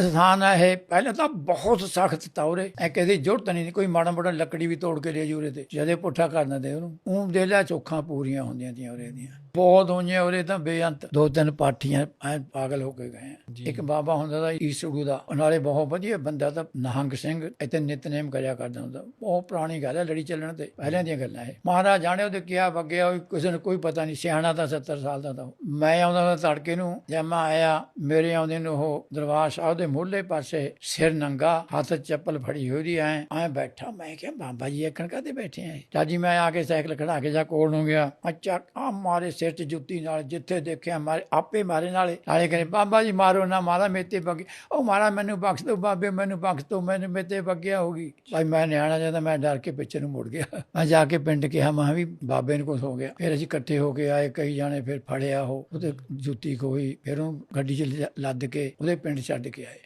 ਸਥਾਨ ਹੈ ਇਹ ਪਹਿਲਾਂ ਤਾਂ ਬਹੁਤ ਸਖਤ ਤੌਰੇ। ਐ ਕਹਦੇ ਜ਼ਰੂਰਤ ਨਹੀਂ ਕੋਈ ਮਾੜਾ ਮੋਟਾ ਲੱਕੜੀ ਵੀ ਤੋੜ ਕੇ ਲੈ ਜੂਰੇ ਤੇ ਜਦੇ ਪੁੱਠਾ ਕਰ ਦਿੰਦੇ ਉਹਨੂੰ। ਉਹ ਦੇ ਲੈ ਚੋਖਾਂ ਪੂਰੀਆਂ ਹੁੰਦੀਆਂ ਤੀਆਂ ਉਰੇ ਦੀਆਂ। ਬਹੁਤ ਹੋਈਆਂ ਉਰੇ ਤਾਂ ਬੇਅੰਤ। ਦੋ ਤਿੰਨ ਪਾਠੀਆਂ ਐ ਪਾਗਲ ਹੋ ਕੇ ਗਏ। ਇੱਕ ਬਾਬਾ ਹੁੰਦਾ ਦਾ ਈਸੜੂ ਦਾ ਉਹ ਨਾਲੇ ਬਹੁਤ ਵਧੀਆ ਬੰਦਾ ਤਾਂ ਨਹੰਗ ਸਿੰਘ ਇੱਥੇ ਨਿਤਨੇਮ ਕਰਿਆ ਕਰਦਾ ਹੁੰਦਾ। ਬਹੁਤ ਪੁਰਾਣੀ ਗੱਲ ਹੈ ਲੜੀ ਚੱਲਣ ਤੇ ਪਹਿਲਾਂ ਦੀਆਂ ਗੱਲਾਂ ਇਹ। ਮਹਾਰਾਜ ਜਾਣੇ ਉਹਦੇ ਕਿਹਾ ਵਗਿਆ ਕਿਸੇ ਨੂੰ ਕੋਈ ਪਤਾ ਨਹੀਂ ਸਿਆਣਾ ਤਾਂ 70 ਸਾਲ ਦਾ ਤਾਂ। ਮੈਂ ਆਉਂਦਾ ਤਾਂ ਤੜਕੇ ਨੂੰ ਜਦ ਮੈਂ ਆਇਆ ਮੇਰੇ ਆਉਂਦੇ ਨੂੰ ਉਹ ਦਰਬਾਰ ਸਾਹਿਬ ਦੇ ਮੂਹਰਲੇ ਪਾਸੇ ਸਿਰ ਨੰਗਾ, ਹੱਥ ਚੱਪਲ ਫੜੀ ਹੋਈ ਦੀ ਐ ਐ ਬੈਠਾ। ਮੈਂ ਕਿਹਾ, ਬਾਬਾ ਜੀ ਇੱਕਣ ਕਾਤੇ ਬੈਠੇ ਆ ਚਾਜੀ ਮੈਂ ਆ ਕੇ ਸਾਈਕਲ ਖੜਾ ਕੇ ਜਾ ਕੋਲ ਨੂੰ ਗਿਆ। ਅੱਛਾ ਆ ਮਾਰੇ ਸਿਰ 'ਚ ਜੁੱਤੀ ਨਾਲ, ਜਿੱਥੇ ਦੇਖਿਆ ਮਾਰੇ, ਆਪੇ ਮਾਰੇ ਨਾਲੇ। ਨਾਲੇ ਕਰੇ ਬਾਬਾ ਜੀ, ਮਾਰੋ ਨਾ, ਮਾਰਾ ਮੇਤੇ ਬੱਗੇ ਉਹ ਮਾਰਾ, ਮੈਨੂੰ ਬਖਸ਼ ਦੋ ਬਾਬੇ, ਮੈਨੂੰ ਬਖਸ਼ ਦੋ, ਮੈਨੂੰ ਮੇਤੇ ਬੱਗਿਆ ਹੋਗੀ ਭਾਈ, ਮੈਂ ਨਿਆਣਾ ਜਾਂਦਾ ਮੈਂ ਡਰ ਕੇ ਪਿੱਛੇ ਨੂੰ ਮੁੜ ਗਿਆ। ਮੈਂ ਜਾ ਕੇ ਪਿੰਡ ਕਿਹਾ, ਮੈਂ ਵੀ ਬਾਬੇ ਨੂੰ ਕੁਝ ਹੋ ਗਿਆ। ਫਿਰ ਅਸੀਂ ਇਕੱਠੇ ਹੋ ਕੇ ਆਏ, ਕਈ ਜਾਣੇ ਫਿਰ ਫੜਿਆ ਉਹ, ਉਹਦੇ ਜੁੱਤੀ ਖੋਈ ਫਿਰ ਉਹ ਗੱਡੀ 'ਚ ਲੱਦ ਕੇ ਉਹਦੇ ਪਿੰਡ ਛੱਡ ਕੇ ਆਏ।